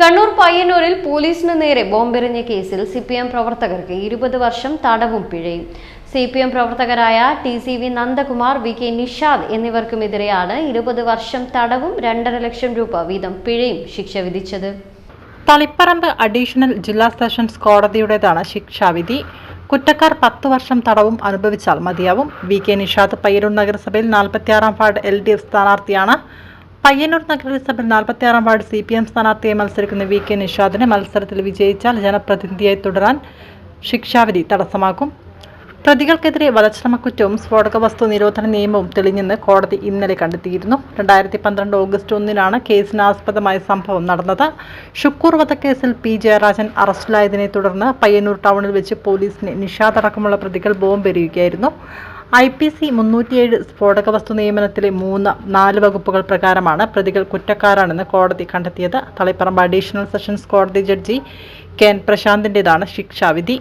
കണ്ണൂർ പയ്യന്നൂരിൽ പോലീസിന് നേരെ ബോംബെറിഞ്ഞ കേസിൽ സി പി എം പ്രവർത്തകർക്ക് ഇരുപത് വർഷം തടവും പിഴയും. സി പി എം പ്രവർത്തകരായ T C V Nandakumar V K Nishad എന്നിവർക്കുമെതിരെയാണ് ഇരുപത് വർഷം തടവും രണ്ടര ലക്ഷം രൂപ വീതം പിഴയും ശിക്ഷ വിധിച്ചത്. തളിപ്പറമ്പ് അഡീഷണൽ ജില്ലാ സെഷൻസ് കോടതിയുടേതാണ് ശിക്ഷാവിധി കുറ്റക്കാർ പത്ത് വർഷം തടവും അനുഭവിച്ചാൽ മതിയാവും. വി കെ നിഷാദ് പയ്യന്നൂർ നഗരസഭയിൽ നാൽപ്പത്തിയാറാം വാർഡ് എൽ ഡി എഫ് സ്ഥാനാർത്ഥിയാണ്. പയ്യന്നൂർ നഗരസഭയിൽ നാൽപ്പത്തിയാറാം വാർഡ് സി പി എം സ്ഥാനാർത്ഥിയെ മത്സരിക്കുന്ന വി കെ നിഷാദിന് മത്സരത്തിൽ വിജയിച്ചാൽ ജനപ്രതിനിധിയായി തുടരാൻ ശിക്ഷാവിധി തടസ്സമാക്കും. പ്രതികൾക്കെതിരെ വധശ്രമക്കുറ്റവും സ്ഫോടക വസ്തു നിരോധന നിയമവും തെളിഞ്ഞെന്ന് കോടതി ഇന്നലെ കണ്ടെത്തിയിരുന്നു. രണ്ടായിരത്തി പന്ത്രണ്ട് ഓഗസ്റ്റ് ഒന്നിനാണ് കേസിന് ആസ്പദമായ സംഭവം നടന്നത്. ഷുക്കൂർ വധക്കേസിൽ പി ജയരാജൻ അറസ്റ്റിലായതിനെ തുടർന്ന് പയ്യന്നൂർ ടൗണിൽ വെച്ച് പോലീസിനെ നിഷാദടക്കമുള്ള പ്രതികൾ ബോംബെറിയുകയായിരുന്നു. ഐ പി സി മുന്നൂറ്റിയേഴ് സ്ഫോടക വസ്തു നിയമനത്തിലെ മൂന്ന് നാല് വകുപ്പുകൾ പ്രകാരമാണ് പ്രതികൾ കുറ്റക്കാരാണെന്ന് കോടതി കണ്ടെത്തിയത്. തളിപ്പറമ്പ് അഡീഷണൽ സെഷൻസ് കോടതി ജഡ്ജി കെ എൻ പ്രശാന്തിന്റെതാണ് ശിക്ഷാവിധി.